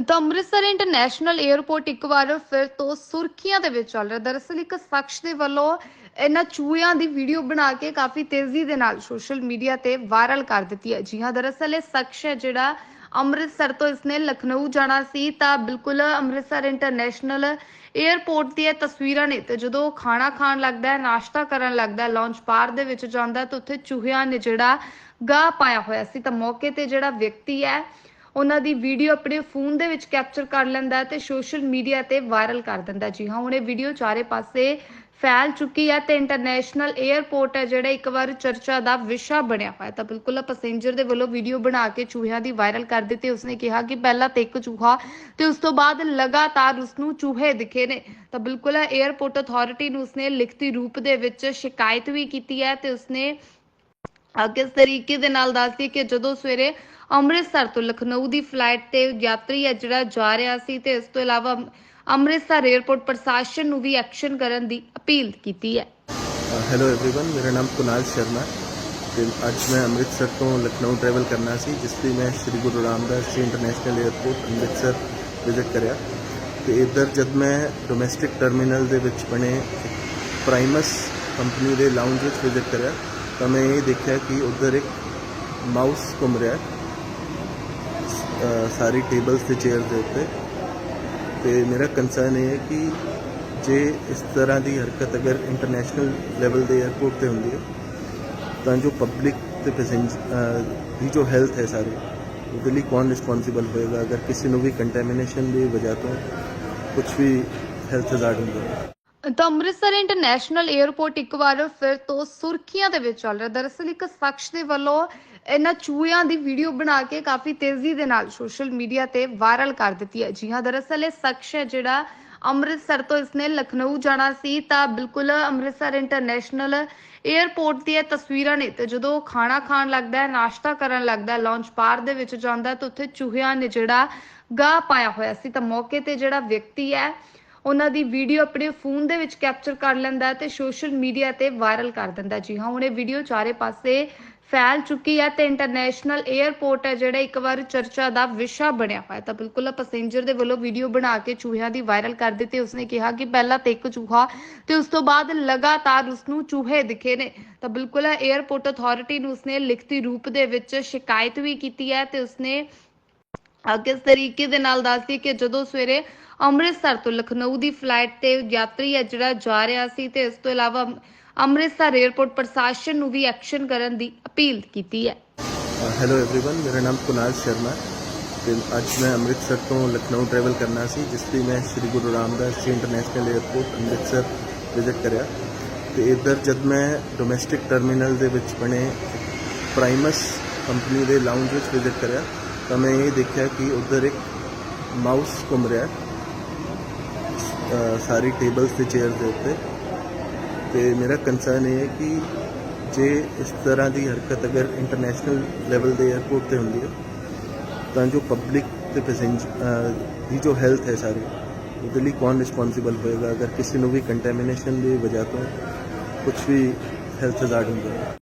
ਤਾਂ Amritsar international airport ਇੱਕ ਵਾਰ ਫਿਰ ਤੋਂ ਸੁਰਖੀਆਂ ਦੇ ਵਿੱਚ ਚੱਲ ਰਿਹਾ। ਦਰਅਸਲ ਇੱਕ ਸ਼ਖਸ ਦੇ ਵੱਲੋਂ ਇਹਨਾਂ ਚੂਹਿਆਂ ਦੀ ਵੀਡੀਓ ਬਣਾ ਕੇ ਕਾਫੀ ਤੇਜ਼ੀ ਦੇ ਨਾਲ ਸੋਸ਼ਲ ਮੀਡੀਆ ਤੇ ਵਾਇਰਲ ਕਰ ਦਿੱਤੀ ਹੈ। ਜੀ ਹਾਂ, ਦਰਅਸਲ ਇਹ ਸ਼ਖਸ ਹੈ ਜਿਹੜਾ ਅੰਮ੍ਰਿਤਸਰ ਤੋਂ ਇਸਨੇ ਲਖਨਊ ਜਾਣਾ ਸੀ। ਤਾਂ ਬਿਲਕੁਲ ਅੰਮ੍ਰਿਤਸਰ ਇੰਟਰਨੈਸ਼ਨਲ 에ਅਰਪੋਰਟ ਦੀਆਂ ਇਹ ਤਸਵੀਰਾਂ ਨੇ ਤੇ ਜਦੋਂ ਖਾਣਾ ਖਾਣ ਲੱਗਦਾ ਹੈ, ਨਾਸ਼ਤਾ ਕਰਨ ਲੱਗਦਾ ਹੈ ਲਾਂਚ ਬਾਰ ਦੇ ਵਿੱਚ ਜਾਂਦਾ ਹੈ, ਤਾਂ ਉੱਥੇ ਚੂਹਿਆਂ ਨੇ ਜਿਹੜਾ ਗਾਹ ਪਾਇਆ ਹੋਇਆ ਸੀ। ਤਾਂ ਮੌਕੇ ਤੇ ਜਿਹੜਾ ਵਿਅਕਤੀ ਹੈ ਉਹਨਾਂ ਦੀ ਵੀਡੀਓ ਆਪਣੇ ਫੋਨ ਦੇ ਵਿੱਚ ਕੈਪਚਰ ਕਰ ਲੈਂਦਾ ਹੈ ਤੇ ਸੋਸ਼ਲ ਮੀਡੀਆ ਤੇ ਵਾਇਰਲ ਕਰ ਦਿੰਦਾ ਜੀ ਹਾਂ, ਹੁਣ ਇਹ ਵੀਡੀਓ ਚਾਰੇ ਪਾਸੇ ਫੈਲ ਚੁੱਕੀ ਹੈ ਤੇ ਇੰਟਰਨੈਸ਼ਨਲ 에ਅਰਪੋਰਟ ਹੈ, ਜਿਹੜਾ ਇੱਕ ਵਾਰ ਚਰਚਾ ਦਾ ਵਿਸ਼ਾ ਬਣਿਆ ਹੋਇਆ ਤਾਂ ਬਿਲਕੁਲ ਪੈਸੇਂਜਰ ਦੇ ਵੱਲੋਂ ਵੀਡੀਓ ਬਣਾ ਕੇ ਚੂਹਿਆਂ ਦੀ ਵਾਇਰਲ ਕਰ ਦਿੱਤੀ। ਉਸਨੇ ਕਿਹਾ ਕਿ ਪਹਿਲਾਂ ਤੇ ਇੱਕ ਚੂਹਾ ਤੇ ਉਸ ਤੋਂ ਬਾਅਦ ਲਗਾਤਾਰ ਉਸ ਨੂੰ ਚੂਹੇ ਦਿਖੇ ਨੇ। ਤਾਂ ਬਿਲਕੁਲ 에ਅਰਪੋਰਟ ਅਥਾਰਟੀ ਨੂੰ ਉਸਨੇ ਲਿਖਤੀ ਰੂਪ ਦੇ ਵਿੱਚ ਸ਼ਿਕਾਇਤ ਵੀ ਕੀਤੀ ਹੈ ਤੇ ਉਸਨੇ ਕਿਸ ਤਰੀਕੇ ਦੇ ਨਾਲ ਦੱਸਦੀ ਕਿ ਜਦੋਂ ਸਵੇਰੇ ਅੰਮ੍ਰਿਤਸਰ ਤੋਂ ਲਖਨਊ ਦੀ ਫਲਾਈਟ ਤੇ ਯਾਤਰੀ ਹੈ ਜਿਹੜਾ ਜਾ ਰਿਹਾ ਸੀ ਤੇ ਇਸ ਤੋਂ ਇਲਾਵਾ ਅੰਮ੍ਰਿਤਸਰ 에ਅਰਪੋਰਟ ਪ੍ਰਸ਼ਾਸਨ ਨੂੰ ਵੀ ਐਕਸ਼ਨ ਕਰਨ ਦੀ ਅਪੀਲ ਕੀਤੀ ਹੈ। ਹੈਲੋ एवरीवन ਮੇਰਾ ਨਾਮ ਕੁਨਾਲ ਸ਼ਰਮਾ ਤੇ ਅੱਜ ਮੈਂ ਅੰਮ੍ਰਿਤਸਰ ਤੋਂ ਲਖਨਊ ਟਰੈਵਲ ਕਰਨਾ ਸੀ, ਜਿਸ ਲਈ ਮੈਂ ਸ੍ਰੀ Guru Ramdas ji international airport Amritsar visit ਕਰਿਆ। ਤੇ ਇੱਧਰ ਜਦ ਮੈਂ ਡੋਮੈਸਟਿਕ ਟਰਮੀਨਲ ਦੇ ਵਿੱਚ ਬਣੇ ਪ੍ਰਾਈਮਸ ਕੰਪਨੀ ਦੇ ਲਾਉਂਜ ਵਿੱਚ ਵਿਜ਼ਿਟ ਕਰਿਆ, ਤਾਂ ਮੈਂ ਇਹ ਦੇਖਿਆ ਕਿ ਉੱਧਰ ਇੱਕ ਮਾਊਸ ਘੁੰਮ ਰਿਹਾ ਹੈ। ਸਾਰੀ ਟੇਬਲਸ ਤੇ ਚੇਅਰ ਦੇ ਉੱਤੇ। ਤੇ ਮੇਰਾ ਕੰਸਰਨ ਇਹ ਹੈ ਕਿ ਜੇ ਇਸ ਤਰ੍ਹਾਂ ਦੀ ਹਰਕਤ ਅਗਰ ਇੰਟਰਨੈਸ਼ਨਲ ਲੈਵਲ ਦੇ 에ਅਰਪੋਰਟ ਤੇ ਹੁੰਦੀ ਹੈ, ਤਾਂ ਜੋ ਪਬਲਿਕ ਤੇ ਪੈਸੇਂਜਰ ਦੀ ਜੋ ਹੈਲਥ ਹੈ ਸਾਰੀ, ਉਹਦੇ ਲਈ ਕੌਣ ਰਿਸਪੌਂਸਿਬਲ ਹੋਏਗਾ? ਅਗਰ ਕਿਸੇ ਨੂੰ ਵੀ ਕੰਟੈਮੀਨੇਸ਼ਨ ਦੀ ਵਜ੍ਹਾ ਤੋਂ ਕੁਝ ਵੀ ਹੈਲਥ ਹਜ਼ਾਰਡ ਹੁੰਦਾ ਹੈ। ਤਾਂ ਅੰਮ੍ਰਿਤਸਰ ਇੰਟਰਨੈਸ਼ਨਲ 에ਅਰਪੋਰਟ ਇੱਕ ਵਾਰ ਫਿਰ ਤੋਂ ਸੁਰਖੀਆਂ ਦੇ ਵਿੱਚ ਚੱਲ ਰਿਹਾ। ਦਰਅਸਲ ਇੱਕ ਸ਼ਖਸ ਦੇ ਵੱਲੋਂ ਇਹਨਾਂ ਚੂਹਿਆਂ ਦੀ ਵੀਡੀਓ ਬਣਾ ਕੇ ਕਾਫੀ ਤੇਜ਼ੀ ਦੇ ਨਾਲ ਸੋਸ਼ਲ ਮੀਡੀਆ ਤੇ ਵਾਇਰਲ ਕਰ ਦਿੱਤੀ ਹੈ। ਜੀ ਹਾਂ, ਦਰਅਸਲ ਇਹ ਸ਼ਖਸ ਹੈ ਜਿਹੜਾ ਅੰਮ੍ਰਿਤਸਰ ਤੋਂ ਇਸਨੇ ਲਖਨਊ ਜਾਣਾ ਸੀ। ਤਾਂ ਬਿਲਕੁਲ ਅੰਮ੍ਰਿਤਸਰ ਇੰਟਰਨੈਸ਼ਨਲ 에ਅਰਪੋਰਟ ਦੀਆਂ ਇਹ ਤਸਵੀਰਾਂ ਨੇ ਤੇ ਜਦੋਂ ਖਾਣਾ ਖਾਣ ਲੱਗਦਾ ਹੈ, ਨਾਸ਼ਤਾ ਕਰਨ ਲੱਗਦਾ ਹੈ ਲਾਂਚ ਬਾਰ ਦੇ ਵਿੱਚ ਜਾਂਦਾ ਤਾਂ ਉੱਥੇ ਚੂਹਿਆਂ ਨੇ ਜਿਹੜਾ ਗਾਹ ਪਾਇਆ ਹੋਇਆ ਸੀ। ਤਾਂ ਮੌਕੇ ਤੇ ਜਿਹੜਾ ਵਿਅਕਤੀ ਹੈ ਉਹਨਾਂ ਦੀ ਵੀਡੀਓ ਆਪਣੇ ਫੋਨ ਦੇ ਵਿੱਚ ਕੈਪਚਰ ਕਰ ਲੈਂਦਾ ਤੇ ਸੋਸ਼ਲ ਮੀਡੀਆ ਤੇ ਵਾਇਰਲ ਕਰ ਦਿੰਦਾ ਜੀ ਹਾਂ, ਹੁਣ ਇਹ ਵੀਡੀਓ ਚਾਰੇ ਪਾਸੇ ਫੈਲ ਚੁੱਕੀ ਹੈ ਤੇ ਇੰਟਰਨੈਸ਼ਨਲ 에ਅਰਪੋਰਟ ਹੈ ਜਿਹੜਾ ਇੱਕ ਵਾਰ ਚਰਚਾ ਦਾ ਵਿਸ਼ਾ ਬਣਿਆ ਹੋਇਆ ਤਾਂ ਬਿਲਕੁਲ ਪੈਸੇਂਜਰ ਦੇ ਵੱਲੋਂ ਵੀਡੀਓ ਬਣਾ ਕੇ ਚੂਹਿਆਂ ਦੀ ਵਾਇਰਲ ਕਰ ਦਿੱਤੀ। ਉਸਨੇ ਕਿਹਾ ਕਿ ਪਹਿਲਾਂ ਤੇ ਇੱਕ ਚੂਹਾ ਤੇ ਉਸ ਤੋਂ ਬਾਅਦ ਲਗਾਤਾਰ ਉਸ ਨੂੰ ਚੂਹੇ ਦਿਖੇ ਨੇ। ਤਾਂ ਬਿਲਕੁਲ 에ਅਰਪੋਰਟ ਅਥਾਰਟੀ ਨੂੰ ਉਸਨੇ ਲਿਖਤੀ ਰੂਪ ਦੇ ਵਿੱਚ ਸ਼ਿਕਾਇਤ ਵੀ ਕੀਤੀ ਹੈ ਤੇ ਉਸਨੇ ਕਿਸ ਤਰੀਕੇ ਦੇ ਨਾਲ ਦੱਸਦੀ ਕਿ ਜਦੋਂ ਸਵੇਰੇ ਅੰਮ੍ਰਿਤਸਰ ਤੋਂ ਲਖਨਊ ਦੀ ਫਲਾਈਟ ਤੇ ਯਾਤਰੀ ਹੈ ਜਿਹੜਾ ਜਾ ਰਿਹਾ ਸੀ ਤੇ ਇਸ ਤੋਂ ਇਲਾਵਾ ਅੰਮ੍ਰਿਤਸਰ 에ਅਰਪੋਰਟ ਪ੍ਰਸ਼ਾਸਨ ਨੂੰ ਵੀ ਐਕਸ਼ਨ ਕਰਨ ਦੀ ਅਪੀਲ ਕੀਤੀ ਹੈ। ਹੈਲੋ एवरीवन ਮੇਰਾ ਨਾਮ ਕੁਨਾਲ ਸ਼ਰਮਾ ਤੇ ਅੱਜ ਮੈਂ ਅੰਮ੍ਰਿਤਸਰ ਤੋਂ ਲਖਨਊ ਟਰੈਵਲ ਕਰਨਾ ਸੀ, ਜਿਸ ਲਈ ਮੈਂ ਸ੍ਰੀ Guru Ramdas ji international airport Amritsar visit ਕਰਿਆ। ਤੇ ਇੱਧਰ ਜਦ ਮੈਂ ਡੋਮੈਸਟਿਕ ਟਰਮੀਨਲ ਦੇ ਵਿੱਚ ਬਣੇ ਪ੍ਰਾਈਮਸ ਕੰਪਨੀ ਦੇ ਲਾਉਂਜ ਵਿੱਚ ਵਿਜ਼ਿਟ ਕਰਿਆ ਤਾਂ ਮੈਂ ਇਹ ਦੇਖਿਆ ਕਿ ਉੱਧਰ ਇੱਕ ਮਾਊਸ ਘੁੰਮ ਰਿਹਾ ਹੈ। ਸਾਰੀ ਟੇਬਲਸ ਤੇ ਚੇਅਰ ਦੇ ਉੱਤੇ। ਤੇ ਮੇਰਾ ਕੰਸਰਨ ਇਹ ਹੈ ਕਿ ਜੇ ਇਸ ਤਰ੍ਹਾਂ ਦੀ ਹਰਕਤ ਅਗਰ ਇੰਟਰਨੈਸ਼ਨਲ ਲੈਵਲ ਦੇ 에ਅਰਪੋਰਟ ਤੇ ਹੁੰਦੀ ਹੈ, ਤਾਂ ਜੋ ਪਬਲਿਕ ਤੇ ਪੈਸੇਂਜਰ ਦੀ ਜੋ ਹੈਲਥ ਹੈ ਸਾਰੀ, ਉਹਦੇ ਲਈ ਕੌਣ ਰਿਸਪੌਂਸਿਬਲ ਹੋਏਗਾ? ਅਗਰ ਕਿਸੇ ਨੂੰ ਵੀ ਕੰਟੈਮੀਨੇਸ਼ਨ ਦੀ ਵਜ੍ਹਾ ਤੋਂ ਕੁਝ ਵੀ ਹੈਲਥ ਹਜ਼ਾਰਡ ਹੁੰਦਾ ਹੈ।